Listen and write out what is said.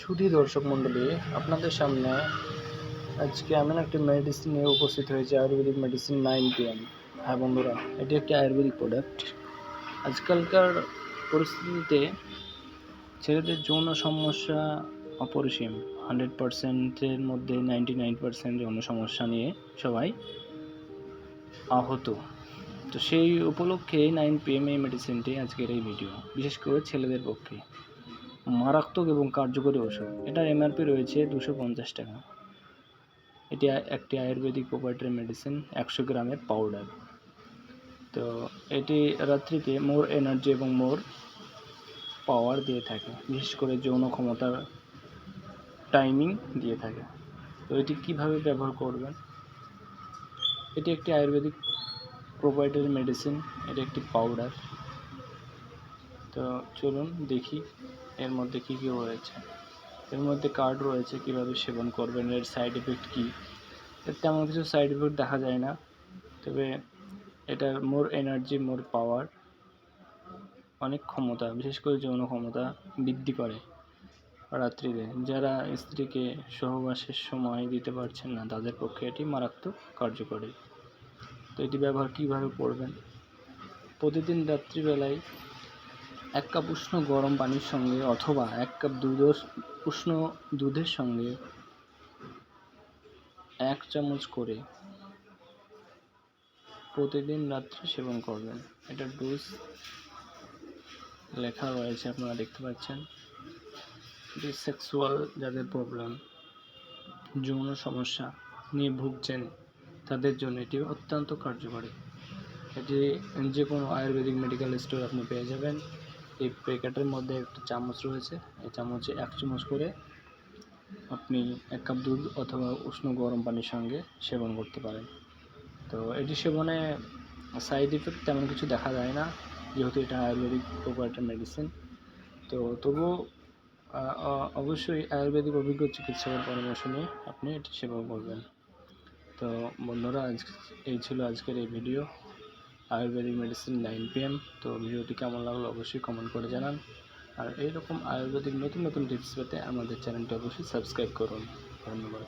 সুধী দর্শক মণ্ডলী, আপনাদের সামনে আজকে এমন একটি মেডিসিন নিয়ে উপস্থিত হয়েছে আয়ুর্বেদিক মেডিসিন নাইন পিএম হ্যাঁ বন্ধুরা, এটি একটি আয়ুর্বেদিক প্রোডাক্ট আজকালকার পরিস্থিতিতে ছেলেদের যৌন সমস্যা অপরিসীম। হান্ড্রেড পার্সেন্টের মধ্যে নাইনটি নাইন পার্সেন্ট যৌন সমস্যা নিয়ে সবাই আহত। তো সেই উপলক্ষে নাইন পিএম এই মেডিসিনটি আজকের এই ভিডিও বিশেষ করে ছেলেদের পক্ষে। মারাত্মক এবং কার্যকরী ওষুধ এটার এমআরপি রয়েছে দুশো পঞ্চাশ টাকা। এটি একটি আয়ুর্বেদিক প্রোপাইটারি মেডিসিন একশো গ্রামের পাউডার তো এটি রাত্রিতে মোর এনার্জি এবং মোর পাওয়ার দিয়ে থাকে। বিশেষ করে যৌন ক্ষমতার টাইমিং দিয়ে থাকে। তো এটি কীভাবে ব্যবহার করবেন? এটি একটি আয়ুর্বেদিক প্রোপাইটারি মেডিসিন এটি একটি পাউডার তো চলুন দেখি এর মধ্যে কী কী রয়েছে। এর মধ্যে কার্ড রয়েছে, কীভাবে সেবন করবেন, এর সাইড এফেক্ট কী? এর তেমন কিছু সাইড এফেক্ট দেখা যায় না, তবে এটা মোর এনার্জি মোর পাওয়ার অনেক ক্ষমতা, বিশেষ করে যৌন ক্ষমতা বৃদ্ধি করে রাত্রিতে যারা স্ত্রীকে সহবাসের সময় দিতে পারছেন না, তাদের পক্ষে এটি মারাত্মক কার্যকরী। তো এটি ব্যবহার কীভাবে করবেন? প্রতিদিন রাত্রিবেলায় এক কাপ উষ্ণ গরম পানির সঙ্গে অথবা এক কাপ দুধ উষ্ণ দুধের সঙ্গে এক চামচ করে প্রতিদিন রাত্রে সেবন করবেন। এটা ডোজ লেখা রয়েছে, আপনারা দেখতে পাচ্ছেন। এটি সেক্সুয়াল যাদের প্রবলেম যৌন সমস্যা নিয়ে ভুগছেন, তাদের জন্য এটি অত্যন্ত কার্যকরী। এটি যে কোনো আয়ুর্বেদিক মেডিকেল স্টোর আপনি পেয়ে যাবেন। এই প্যাকেটের মধ্যে একটা চামচ রয়েছে। এই চামচে এক চামচ করে আপনি এক কাপ দুধ অথবা উষ্ণ গরম পানির সঙ্গে সেবন করতে পারেন। তো এটি সেবনে সাইড ইফেক্ট তেমন কিছু দেখা যায় না, যেহেতু এটা আয়ুর্বেদিক প্রোপাইটার মেডিসিন তো তবুও অবশ্যই আয়ুর্বেদিক অভিজ্ঞ চিকিৎসকের পরামর্শ নিয়ে আপনি এটি সেবন করবেন। তো বন্ধুরা, আজ এই ছিল আজকের এই video ayurvedic medicine nine PM তো ভিডিওটি কেমন লাগল অবশ্যই কমেন্ট করে জানান। আর এইরকম আয়ুর্বেদিক নতুন নতুন টিপস পেতে আমাদের চ্যানেলটি অবশ্যই সাবস্ক্রাইব করুন। ধন্যবাদ।